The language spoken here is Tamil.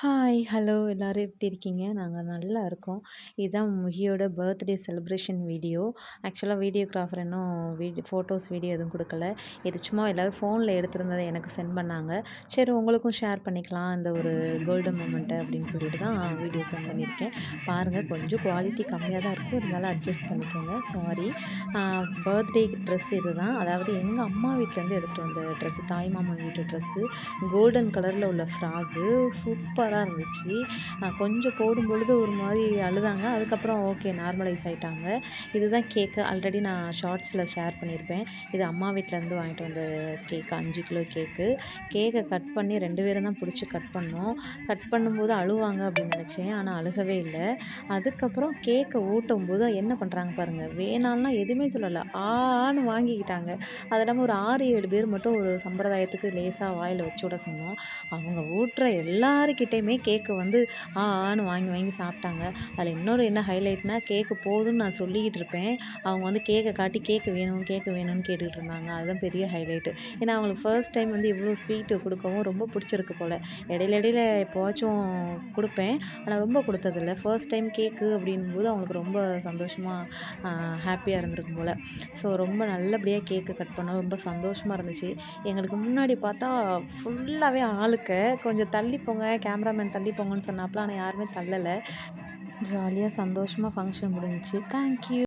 ஹாய் ஹலோ எல்லோரும் எப்படி இருக்கீங்க? நாங்கள் நல்லா இருக்கோம். இதுதான் முகியோட பர்த்டே செலிப்ரேஷன் வீடியோ ஆக்சுவலாக வீடியோகிராஃபர் இன்னும் வீடியோ ஃபோட்டோஸ் வீடியோ எதுவும் கொடுக்கல. இது சும்மா எல்லோரும் ஃபோனில் எடுத்திருந்ததை எனக்கு சென்ட் பண்ணாங்க. சரி உங்களுக்கும் ஷேர் பண்ணிக்கலாம். இந்த ஒரு கோல்டன் மூமெண்ட்டு அப்படின்னு சொல்லிட்டு தான் வீடியோ சென்ட் பண்ணியிருக்கேன். பாருங்கள் கொஞ்சம் குவாலிட்டி கம்மியாக தான் இருக்கும். இருந்தாலும் அட்ஜஸ்ட் பண்ணிக்கோங்க. சாரி பர்த்டே ட்ரெஸ் இது தான் அதாவது எங்கள் அம்மா வீட்டிலேருந்து எடுத்துகிட்டு வந்த ட்ரெஸ்ஸு தாய் மாமன் வீட்டு ட்ரெஸ்ஸு கோல்டன் கலரில் உள்ள ஃப்ராகு சூப்பர் சூப்பராக இருந்துச்சு. கொஞ்சம் போடும் பொழுது ஒரு மாதிரி அழுதாங்க. அதுக்கப்புறம் ஓகே நார்மலைஸ் ஆகிட்டாங்க இதுதான் கேக்கு ஆல்ரெடி நான் ஷார்ட்ஸில் ஷேர் பண்ணியிருப்பேன். இது அம்மா வீட்டிலேருந்து வாங்கிட்டு வந்த கேக்கு அஞ்சு கிலோ கேக்கு கேக்கை கட் பண்ணி ரெண்டு பேரும் தான் பிடிச்சி கட் பண்ணோம். கட் பண்ணும்போது அழுவாங்க அப்படின்னு நினச்சேன். ஆனால் அழுகவே இல்லை. அதுக்கப்புறம் கேக்கை ஊட்டும் போது என்ன பண்ணுறாங்க பாருங்கள் வேணாம்னா எதுவுமே சொல்லலை. ஆன்னு வாங்கிக்கிட்டாங்க. அது இல்லாமல் ஒரு ஆறு ஏழு பேர் மட்டும் ஒரு சம்பிரதாயத்துக்கு லேசாக வாயில் வச்சு விட சொன்னோம். அவங்க ஊட்டுற எல்லாருக்கிட்டே எல்லாருமே கேக்கு வந்து ஆ ஆன்னு வாங்கி வாங்கி சாப்பிட்டாங்க. அதில் இன்னொரு என்ன ஹைலைட்னா கேக்கு போதும்னு நான் சொல்லிக்கிட்டு இருப்பேன். அவங்க வந்து கேக்கை காட்டி கேக்கு வேணும் கேக்கு வேணும்னு கேட்டுக்கிட்டு இருந்தாங்க. அதுதான் பெரிய ஹைலைட்டு ஏன்னா அவங்களுக்கு ஃபர்ஸ்ட் டைம் வந்து இவ்வளோ ஸ்வீட்டு கொடுக்கவும் ரொம்ப பிடிச்சிருக்கு போல். இடையில இடையில எப்போவாச்சும் கொடுப்பேன். ஆனால் ரொம்ப கொடுத்ததில்ல. ஃபர்ஸ்ட் டைம் கேக்கு அப்படிங்கும்போது அவங்களுக்கு ரொம்ப சந்தோஷமாக ஹாப்பியாக இருந்திருக்கும் போல். ஸோ ரொம்ப நல்லபடியாக கேக்கு கட் பண்ண ரொம்ப சந்தோஷமாக இருந்துச்சு. எங்களுக்கு முன்னாடி பார்த்தா ஃபுல்லாகவே ஆளுக்க கொஞ்சம் தள்ளி போங்க கேமரா கேமராமேன் தள்ளி போங்கன்னு சொன்னாப்புல ஆனால் யாருமே தள்ளலை. ஜாலியாக சந்தோஷமாக ஃபங்க்ஷன் முடிஞ்சிச்சு. தேங்க்யூ